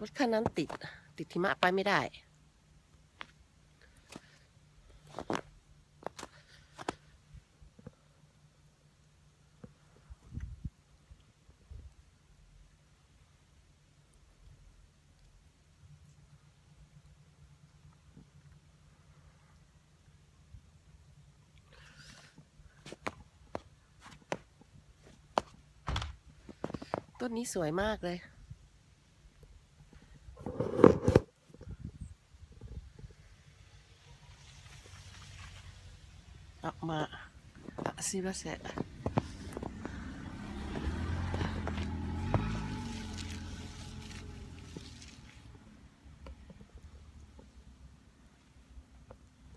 รถคันนั้นติด ติดหิมะไปไม่ได้ ต้นนี้สวยมากเลย ออกมาอะซิบะเซ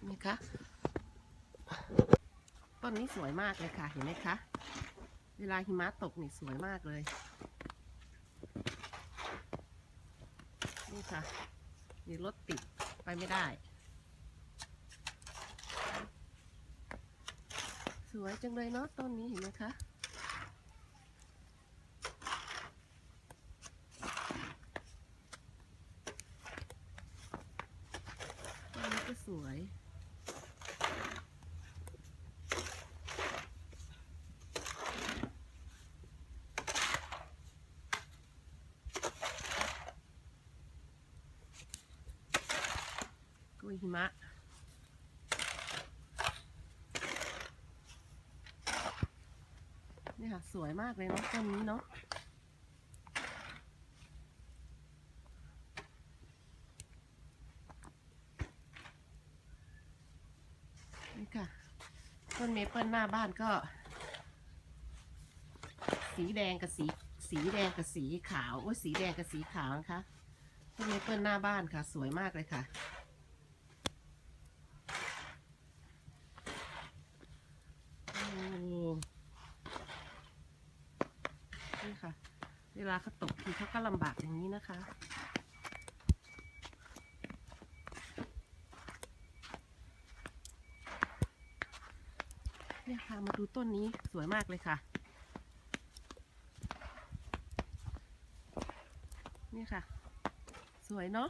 นี่คะต้นนี้สวยมากเลยค่ะ เห็นไหมคะ เวลาหิมะตกนี่สวยมากเลย นี่ค่ะ มีรถติดไปไม่ได้ สวยจังเลยเนาะต้นนี้เห็นไหมคะต้นนี้ก็สวยกล้วยหิมะ นี่ค่ะ สวยมากเลยเนาะต้นนี้เนาะนี่ค่ะ ต้นเมเปิลหน้าบ้านก็ สีแดงกับสี สีแดงกับสีขาวโอ้สีแดงกับสีขาวนะคะต้นเมเปิลหน้าบ้านค่ะ สวยมากเลยค่ะโอ้ นี่ค่ะ เวลาเขาตกทีเขาก็ลำบากอย่างนี้นะคะ เนี่ยค่ะมาดูต้นนี้สวยมากเลยค่ะ นี่ค่ะ สวยเนาะ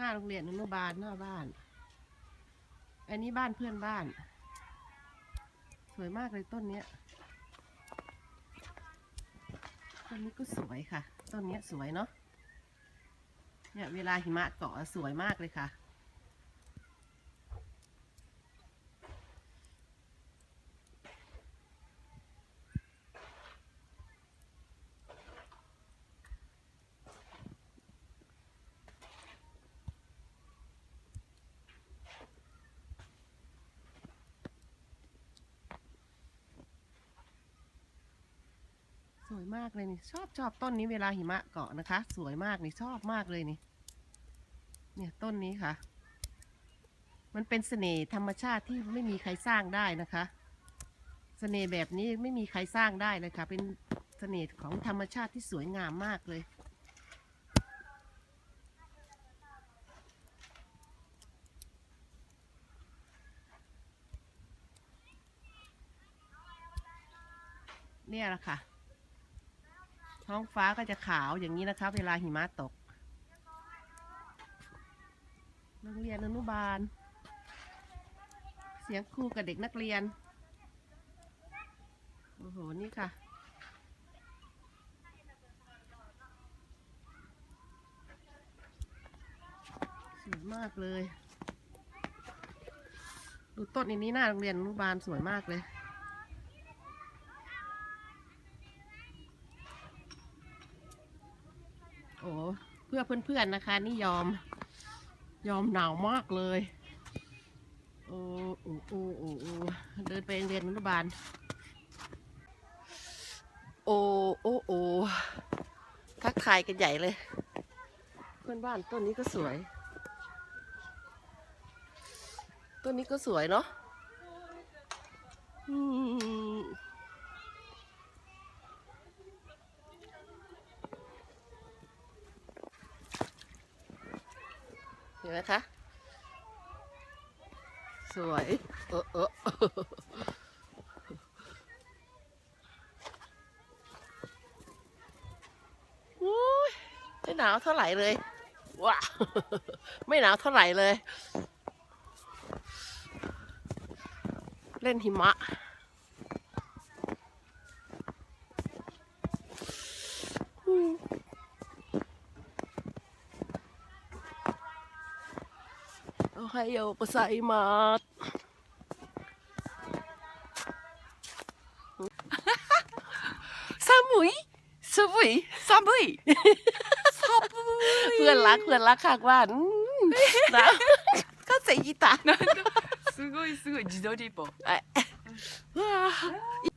น้าโรงเรียนอนุบาลหน้าบ้าน อันนี้บ้านเพื่อนบ้าน สวยมากเลยต้นเนี้ย ต้นนี้ก็สวยค่ะ ต้นเนี้ยสวยเนาะ เนี่ยเวลาหิมะเกาะสวยมากเลยค่ะ สวยมากเลยนี่ ชอบชอบต้นนี้เวลาหิมะเกาะนะคะ สวยมากนี่ชอบมากเลยนี่ เนี่ยต้นนี้ค่ะ มันเป็นเสน่ห์ธรรมชาติที่ไม่มีใครสร้างได้นะคะเสน่ห์แบบนี้ไม่มีใครสร้างได้เลยค่ะ เป็นเสน่ห์ของธรรมชาติที่สวยงามมากเลยเนี่ยแหละค่ะ ท้องฟ้าก็จะขาวอย่างนี้นะคะ เวลาหิมะตกโรงเรียนอนุบาล เสียงครูกับเด็กนักเรียน โอ้โห นี่ค่ะ สวยมากเลย ดูต้นอันนี้หน้าโรงเรียนอนุบาลสวยมากเลย โอ้ เพื่อนๆนะคะ นี่ยอม ยอมหนาวมากเลย โอ้โอ้โอ้โอ้เดินไปเรียนอนุบาล โอ้โอ้โอ้ทักทายกันใหญ่เลย เพื่อนบ้านต้นนี้ก็สวย ต้นนี้ก็สวยเนาะอืม ห็นไหมคะ สวยเออเอออุ้ยไม่หนาวเท่าไหร่เลยว้าไม่หนาวเท่าไหร่เลย เล่นหิมะ โอไฮโอกุไซมาส 寒い寒い寒い寒 เพื่อนรักเพื่อนรักข้างบ้านอืมหนาวก็เสียงกีตาร์ いすごいすごい自撮り棒 ไอ้ว้า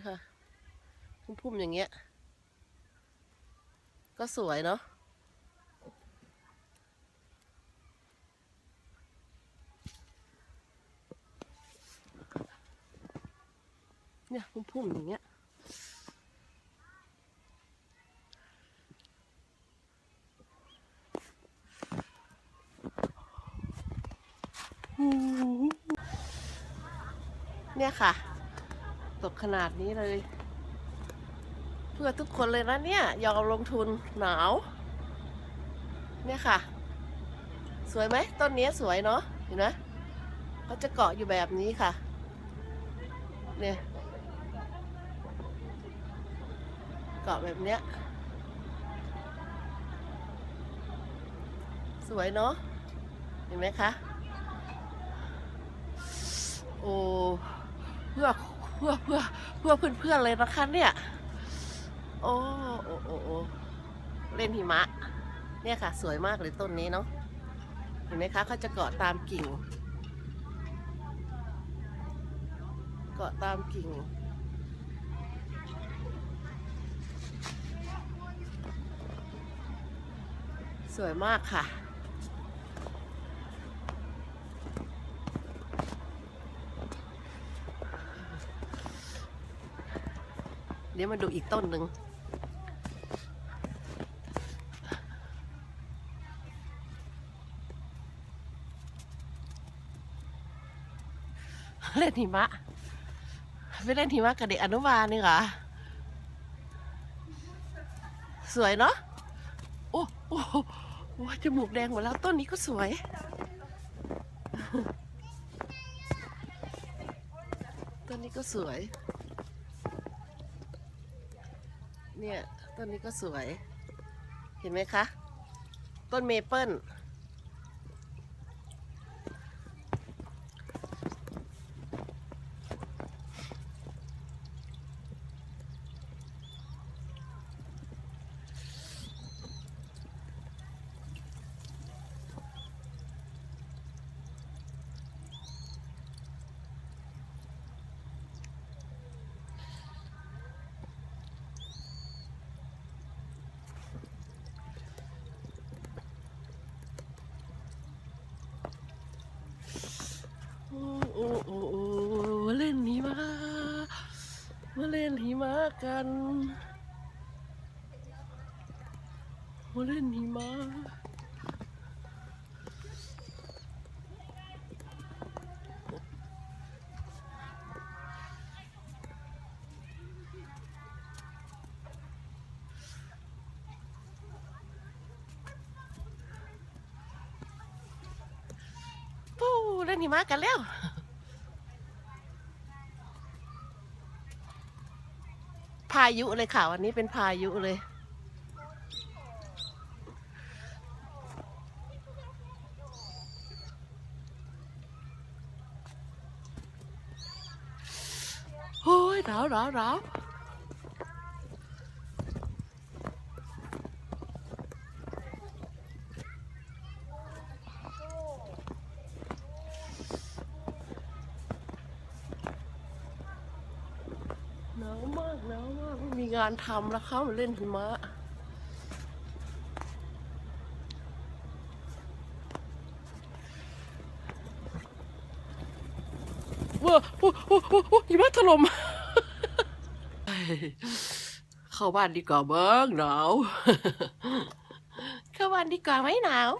นี่ค่ะ พุ่มๆอย่างเงี้ย ก็สวยเนาะเนี่ยพุ่มๆอย่างเงี้ยเนี่ยค่ะ ตกขนาดนี้เลย เพื่อทุกคนเลยนะเนี่ยยอมลงทุนหนาว เนี่ยค่ะ สวยไหมต้นนี้สวยเนาะเห็นไหมเขาจะเกาะอยู่แบบนี้ค่ะ เนี่ยเกาะแบบเนี้ยสวยเนาะเห็นไหมคะโอ้เพื่อ เพื่อเพื่อเพื่อเพื่อนเลยนะคะเนี่ยโอ้โอ้โอ้เล่นหิมะ เนี่ยค่ะ สวยมากเลยต้นนี้เนาะเห็นไหมคะเขาจะเกาะตามกิ่ง เกาะตามกิ่งสวยมากค่ะ ดี๋ยวมาดูอีกต้นหนึ่งเล่นหิมะไปเล่นหิมะกับเด็กอนุบาลนี่เหรอ สวยเนาะโอ้โอ้โอ้จมูกแดงหมดแล้วต้นนี้ก็สวย ต้นนี้ก็สวย เนี่ยต้นนี้ก็สวย เห็นไหมคะ ต้นเมเปิลโอ้โอ้โอ้โอ้มาเล่นหิมะมาเล่นหิมะกัน มาเล่นหิมะปู้เล่นหิมะกันแล้วพายุเลยค่ะวันนี้เป็นพายุเลย หนาวหนาวหนาวหนาวมากหนาวมากไม่มีงานทำแล้วควมาเล่นหิมะว้าโอ้โอ้โหิมะถล่ม เข้าบ้านดีกว่าเบิ้งหนาว เข้าบ้านดีกว่าไหมหนาว